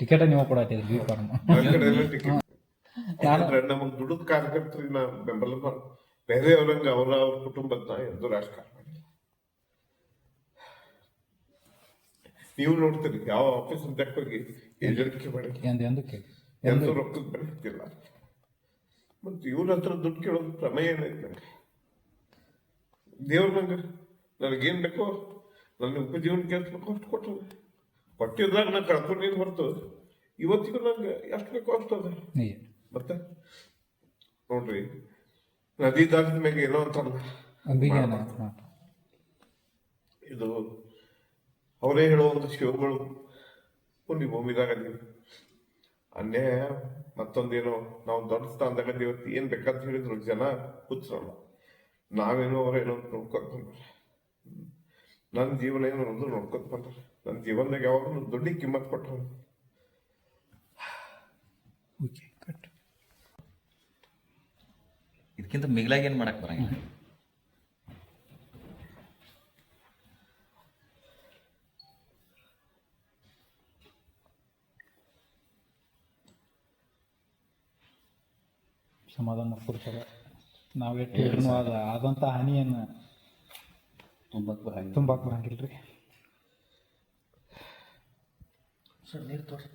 Ticket ನೀವು ಕೊಡತ್ತಿದ್ರಿ B form ನಮಗ್ ದುಡಿದ ಕಾರ್ಯಕರ್ತರಿಗೆ ನಾ ಬೆಂಬಲ ಬೇರೆ ಬೇರೆಯವ್ರಂಗ ಅವರ ಅವ್ರ ಕುಟುಂಬದ ಎಂದು ರಾಜಕಾರಣ ಮಾಡಿಲ್ಲ ನೀವು ನೋಡ್ತೀರಿ ಯಾವ ಆಫೀಸ್ ಹೋಗಿ ಏಜೆಂಟ್ಗೆ ಮಾಡಿ. ಎಂದು ರೊಕ್ಕದ ಬೆಳಕಿಲ್ಲ ಮತ್ತೆ ಇವ್ರ ಹತ್ರ ದುಡ್ಡು ಕೇಳೋದು ಪ್ರಮೇಯ ಏನೈತೆ ನಂಗೆ ದೇವ್ರ ನಂಗೆ ನನಗೇನು ಬೇಕೋ ನನ್ನ ಉಪಜೀವನ ಕೇಳಿಸ್ಬೇಕು ಅಷ್ಟು ಕೊಟ್ಟರು. ಕೊಟ್ಟಿದ್ರಾಗ ನಾ ಕಳ್ಕೊಂಡಿದ್ದು ಹೊರತು. ಇವತ್ತಿಗೂ ನಂಗೆ ಎಷ್ಟು ಬೇಕೋ ಅಷ್ಟು ಅದ. ಮತ್ತೆ? ನೋಡ್ರಿ ನದಿ ದಾಟಿದ ಮ್ಯಾಗ ಏನೋ ಅಂತ ಇದು ಅವರೇ ಹೇಳುವಂತ ಶಿವಗಳು ಪುಣ್ಯ ಭೂಮಿದಾಗ ನೀವು ಅನ್ಯಾಯ ಮತ್ತೊಂದೇನೋ ನಾವು ದೊಡ್ಡ ಸ್ಥಾನದಾಗ ಇವತ್ತು ಏನ್ ಬೇಕಂತ ಹೇಳಿದ್ರು ಜನ ಹುಚ್ಚರಲ್ಲ ನಾವೇನೋ ಅವ್ರೇನೋ ಬಂದ್ರ ನನ್ನ ಜೀವನ ಏನು ಅಂದ್ರೆ ನೋಡ್ಕೊತ ಬಂದ್ರೆ ನನ್ನ ಜೀವನದಾಗ ಯಾವಾಗಲೂ ದುಡ್ಡಿಗೆ ಕಿಮ್ಮತ್ ಕೊಟ್ಟರು ಓಕೆ ಕಟ್ ಇದಕ್ಕಿಂತ ಮಿಗಿಲಾಗಿ ಏನು ಮಾಡಕ್ ಬರಂಗಿಲ್ಲ. ಸಮಾಧಾನ ಕೊಡ್ತಾರೆ ನಾವೇ ಎಷ್ಟು ಹೇಳಿದ್ರು ಅದ ಆದಂಥ ಹಾನಿಯನ್ನು ತುಂಬಕ್ಕೆ ಬರಂಗಿಲ್ಲ. ತುಂಬಾಕ್ ಬರಂಗಿಲ್ಲ ರೀ ಸರ್ ನೀರು ತೋರಿಸಿ.